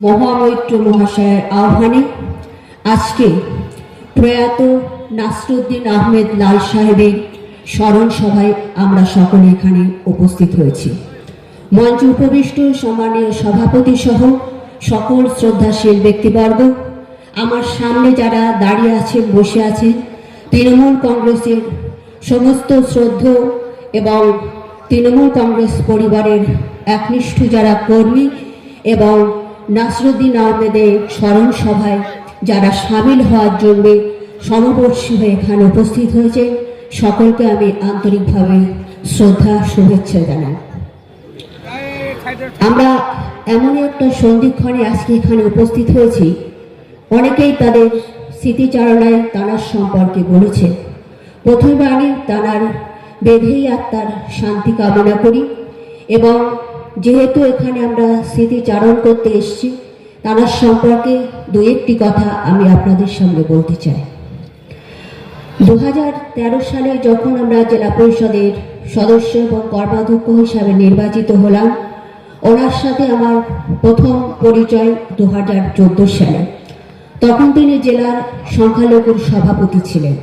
মহামৈত্র মহাশয়ের আহ্বানে আজকে প্রয়াত নাসরুদ্দিন আহমেদ লাল সাহেবের স্মরণ সভায় আমরা সকলে এখানে উপস্থিত হয়েছি। মঞ্চ উপবিষ্ট সম্মানীয় সভাপতি সহ সকল শ্রদ্ধাশীল ব্যক্তিবর্গ, আমার সামনে যারা দাঁড়িয়ে আছেন, বসে আছেন, তৃণমূল কংগ্রেসের সমস্ত শ্রদ্ধ এবং তৃণমূল কংগ্রেস পরিবারের একনিষ্ঠ যারা কর্মী এবং নাসরুদ্দিন আহমেদের স্মরণ সভায় যারা সামিল হওয়ার জন্য সমবর্ষী হয়ে এখানে উপস্থিত হয়েছে, সকলকে আমি আন্তরিকভাবে শ্রদ্ধা, শুভেচ্ছা জানাই। আমরা এমন একটা সন্ধিক্ষণে আজকে এখানে উপস্থিত হয়েছি। অনেকেই তাদের স্মৃতিচারণায় তানার সম্পর্কে বলেছে। প্রথমে আমি তানার বেঁধেই আত্মার শান্তি কামনা করি এবং যেহেতু এখানে আমরা স্মৃতিচারণ করতে এসেছি তানার সম্পর্কে দু একটি কথা আমি আপনাদের সামনে বলতে চাই। দু হাজার তেরো সালে যখন আমরা জেলা পরিষদের সদস্য এবং কর্মাধ্যক্ষ হিসাবে নির্বাচিত হলাম, ওনার সাথে আমার প্রথম পরিচয় দু হাজার চোদ্দ সালে। তখন তিনি জেলার সংখ্যালঘুর সভাপতি ছিলেন।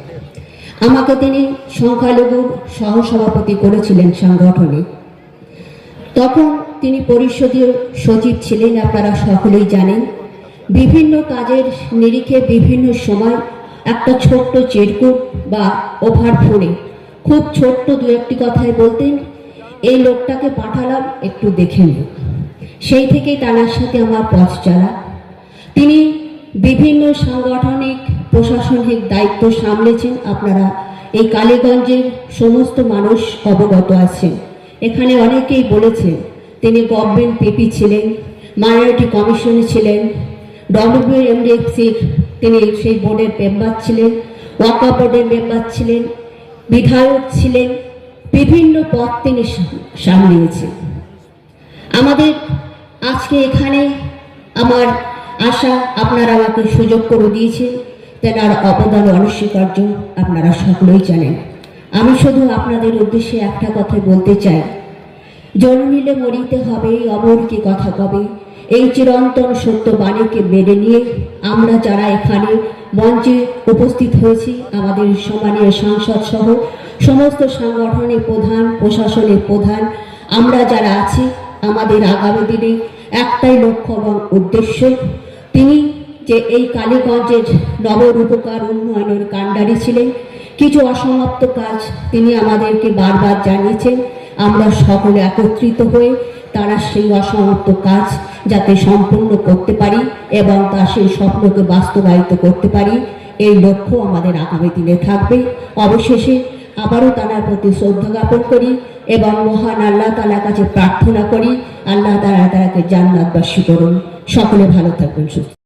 আমাকে তিনি সংখ্যালঘুর সহসভাপতি করেছিলেন সংগঠনে তখন তিনি পরিষদীয় সচিব ছিলেন, আপনারা সকলেই জানেন। বিভিন্ন কাজের নিরিখে বিভিন্ন সময় একটা ছোট্ট চেরকুট বা ওভার ফোনে খুব ছোট্ট দু একটি কথায় বলতেন, এই লোকটাকে পাঠালাম, একটু দেখে নিন। সেই থেকেই তার সাথে আমার পথ চলা। তিনি বিভিন্ন সাংগঠনিক, প্রশাসনিক দায়িত্ব সামলেছেন। আপনারা এই কালীগঞ্জের সমস্ত মানুষ অবগত আছেন। এখানে অনেকেই বলেছে তিনি গভর্নমেন্ট পিপি ছিলেন, মাইনরিটি কমিশনে ছিলেন, ডব্লিউ এমডিএফসির তিনি সেই বোর্ডের মেম্বার ছিলেন, ওয়াকা বোর্ডের মেম্বার ছিলেন, বিধায়ক ছিলেন, বিভিন্ন পদ তিনি সামলিয়েছেন। আমাদের আজকে এখানে আমার আশা আপনারা আমাকে সুযোগ করে দিয়েছেন তেনার অবদান অনস্বীকার্য আপনারা সকলেই জানেন। আমি শুধু আপনাদের উদ্দেশ্যে একটা কথা বলতে চাই। জন্মিলে মরিতে হবে অমর কি কথা কবে? এই চিরন্তন সত্য বাণীকে মেনে নিয়ে আমরা যারা এখানে মঞ্চে উপস্থিত হয়েছি, আমাদের সম্মানীয় সাংসদ সহ, সমস্ত সাংগঠনিক প্রধান, প্রশাসনের প্রধান, আমরা যারা আছি, আমাদের আগামী দিনে একটাই লক্ষ্য এবং উদ্দেশ্য, তিনি যে এই কালীগঞ্জের নবরূপকার উন্নয়নের কাণ্ডারি ছিলেন, কিছু অসমাপ্ত কাজ তিনি আমাদেরকে বারবার জানিয়েছেন। আমরা সকলে একত্রিত হয়ে তারা সেই অসমাপ্ত কাজ যাতে সম্পূর্ণ করতে পারি এবং তার সেই স্বপ্নকে বাস্তবায়িত করতে পারি। এই লক্ষ্য আমাদের আগামী দিনে থাকবে। অবশেষে আবারও তার প্রতি শ্রদ্ধা জ্ঞাপন করি এবং মহান আল্লাহ তালার কাছে প্রার্থনা করি। আল্লাহ তালা তারাকে জান্নাতবাসী করুন। সকলে ভালো থাকবেন, সুস্থ